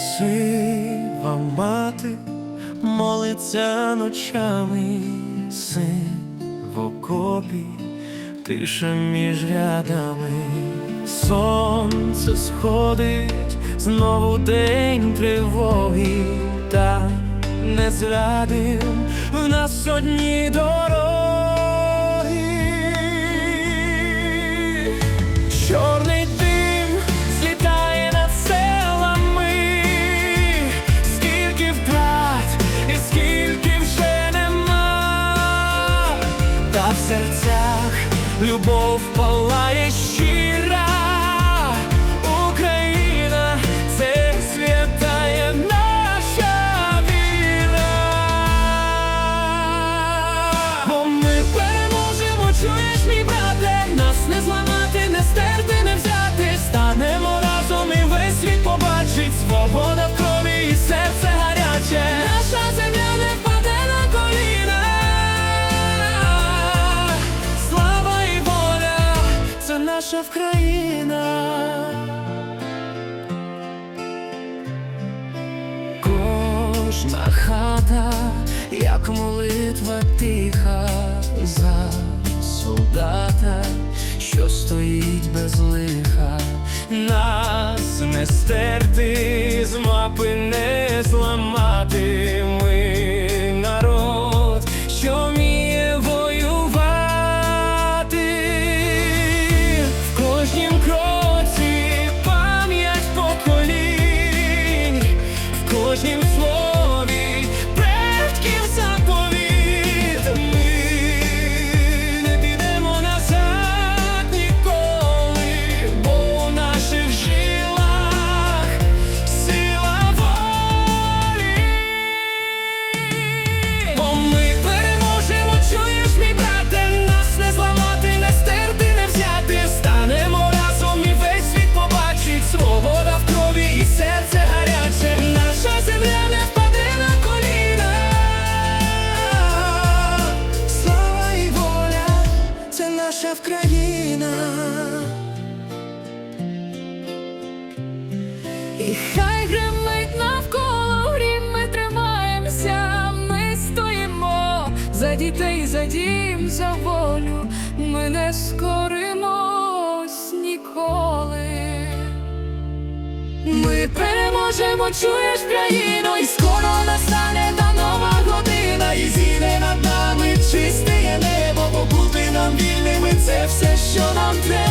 Сива мати молиться ночами, син в окопі, тиша між рядами, сонце сходить, знову день тривоги, та не зрадим в нас одні дороги. Та в серцях любов палає щира. Наша Вкраїна. Кожна хата, як молитва тиха за солдата, що стоїть без лиха, нас не стерти, з мапи не зламати. Наша Вкраїна. І хай гримить навколо грім, ми тримаємося, ми стоїмо за дітей, за дім, за волю, ми не скоримось ніколи. Ми переможемо, чуєш країну, і скоро настане та нова година, і над something